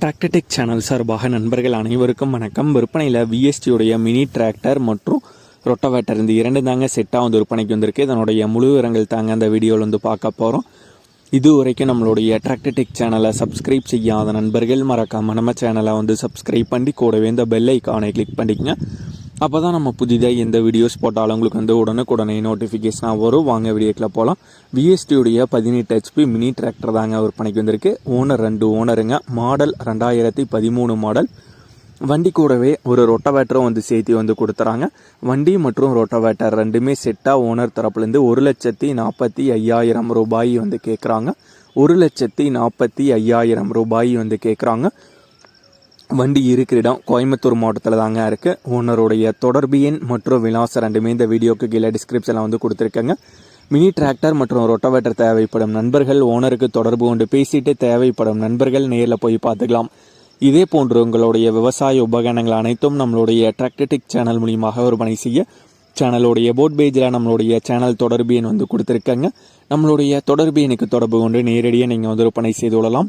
Tractor Tech channel சார்பாக நண்பர்கள் அனைவருக்கும் வணக்கம். விற்பனையில் விஎஸ்டியுடைய மினி டிராக்டர் மற்றும் ரொட்டவேட்டர் இந்த இரண்டு தாங்க செட்டாக வந்து விற்பனைக்கு வந்திருக்கு. இதனுடைய முழு விவரங்கள் தாங்க அந்த வீடியோவில் வந்து பார்க்க போகிறோம் இது வரைக்கும் நம்மளுடைய டிராக்டர்டெக் சேனலை சப்ஸ்கிரைப் செய்யாத நண்பர்கள் மறக்காமல் நம்ம சேனலை வந்து சப்ஸ்கிரைப் பண்ணி கூடவே இந்த பெல் ஐக்கானை கிளிக் பண்ணிக்கங்க. அப்போ தான் நம்ம புதிதாக எந்த வீடியோஸ் போட்டாலும் உங்களுக்கு வந்து உடனுக்குடனே நோட்டிஃபிகேஷனாக வரும். வாங்க வீடியோக்கில் போகலாம் விஎஸ்டியுடைய பதினெட்டு ஹெச்பி மினி டிராக்டர் தாங்க விற்பனைக்கு வந்திருக்கு. ஓனர் ரெண்டு ஓனருங்க மாடல் ரெண்டாயிரத்தி பதிமூணு மாடல் வண்டி கூடவே ஒரு ரொட்டவேட்டரும் வந்து சேர்த்து வந்து கொடுத்துறாங்க. வண்டி மற்றும் ரொட்டவேட்டர் ரெண்டுமே செட்டாக ஓனர் தரப்புலேருந்து ஒரு லட்சத்தி நாற்பத்தி ஐயாயிரம் ரூபாய் வந்து கேட்குறாங்க ஒரு லட்சத்தி நாற்பத்தி ஐயாயிரம் ரூபாய் வந்து கேட்குறாங்க வண்டி இருக்கிற இடம் கோயம்புத்தூர் மாவட்டத்தில் தாங்க இருக்குது ஓனருடைய தொடர்பு எண் மற்றும் விலாசம் ரெண்டுமே இந்த வீடியோக்கு கீழே டிஸ்கிரிப்ஷனில் வந்து கொடுத்துருக்கேங்க. மினி டிராக்டர் மற்றும் ரொட்டவேட்டர் தேவைப்படும் நண்பர்கள் ஓனருக்கு தொடர்பு கொண்டு பேசிட்டு தேவைப்படும் நண்பர்கள் நேரில் போய் பார்த்துக்கலாம். இதே போன்று உங்களுடைய விவசாய உபகரணங்கள் அனைத்தும் நம்மளுடைய டிராக்டடிக் சேனல் மூலியமாக விற்பனை செய்ய சேனலுடைய போட் பேஜில் நம்மளுடைய சேனல் தொடர்பு எண் வந்து கொடுத்துருக்கேங்க. நம்மளுடைய தொடர்பு எனக்கு தொடர்பு கொண்டு நேரடியாக நீங்கள் வந்து விற்பனை செய்து கொள்ளலாம்.